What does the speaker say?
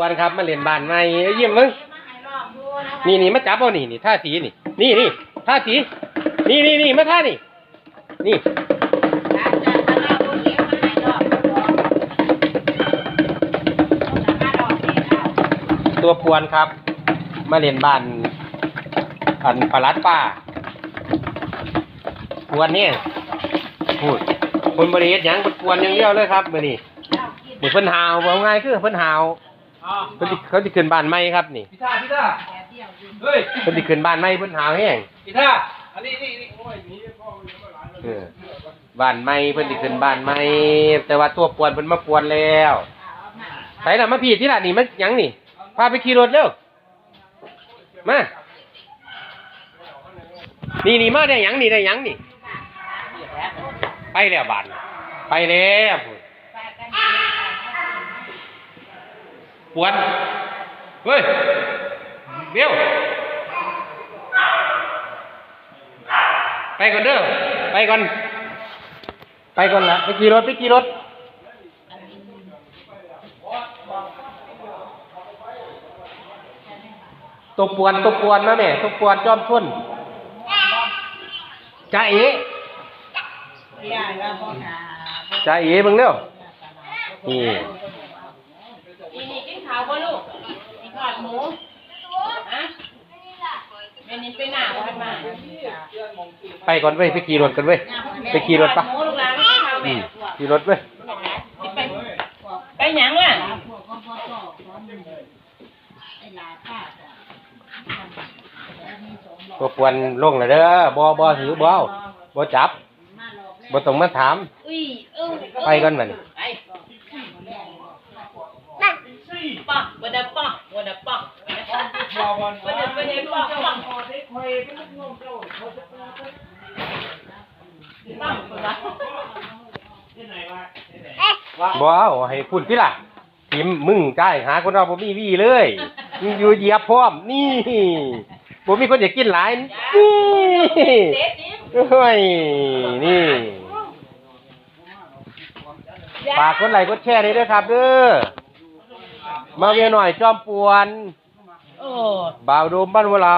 วนครับมาเล่นบ้านใหม่เอ้ยยิ้มมึงนี่นี่มาจับเอานี่นี่ท่าสีนี่ นี่นี่ท่าสี นี่นี่นี่มาท่านี่ นี่ตัวปวนครับ มาเล่นบ้านอันปลัดป้าปวนเนี่ยพูดคนบริเฮ็ดหยังคนปวนอย่างเดียวเลยครับมื้อนี้นี่เพิ่นหาวว่าง่ายคือเพิ่นหาว อ้าวเพิ่นสิเขาสิขึ้นบ้านใหม่ครับนี่พี่ท่าพี่ท่าเฮ้ยเพิ่นสิขึ้นบ้านใหม่เพิ่นหาวแห้งพี่ท่าอันนี้นี่นี่โอ้ยหนี่พ่อมันยังไม่หลายเลยเออบ้านใหม่เพิ่นสิขึ้นบ้านใหม่แต่ว่าตัวปวนเพิ่นมาปวนแล้วไปล่ะมาพี่ที่ล่ะนี่มันหยังนี่พาไปขี่รถเร็วมานี่นี่มาได้หยังนี่ได้หยังนี่ ไปแล้วบ้านไปแล้ว ปวนเฮ้ยเบี้ยวไปก่อนเด้อไปก่อน ไปก่อนละไปขี่รถไปขี่รถตัวปวนตัวปวนมาแม่ตัวปวนจอมทุนจ้าเอ๋จ้าเอ๋มึงเร็วนี่ อีนี่กินข้าวบ่ลูกอีทอด หมูฮะเมนี่ไปหน้าวันมาไปก่อนเว้ยไปขี่รถกันเว้ยไปขี่รถปะหมูลูกหลานไม่กินข้าวอืแม่มขี่รถเว้ยไปไปหยังล่ะตัวปวนลงแล้วเด้อบ่บ่ถือบ่เอาบ่จับบ่ต้องมาถามอุ้ยเอ้าไปก่อนบัดนี้ไปปักบ่ได้ปักบ่ได้ปักบ่ ได้ปักบ่ได้บ่ได้ปักปักปักบ่บ่เอาให้พุ่นพี่ล่ะทิมมึงใจ่หาคนเราบ่มีวี่เลยมึงอยู่เหยียบพร้อม นี่บ่มีคนอยากกินหลายนี่เด็ดดิโอ้ยนี่ฝากกดไหลค์กดแชร์ด้วยเด้อครับเด้อมาเวียหน่อยจอมปวน โอ้บ่าวโดมบ้านวัวเรา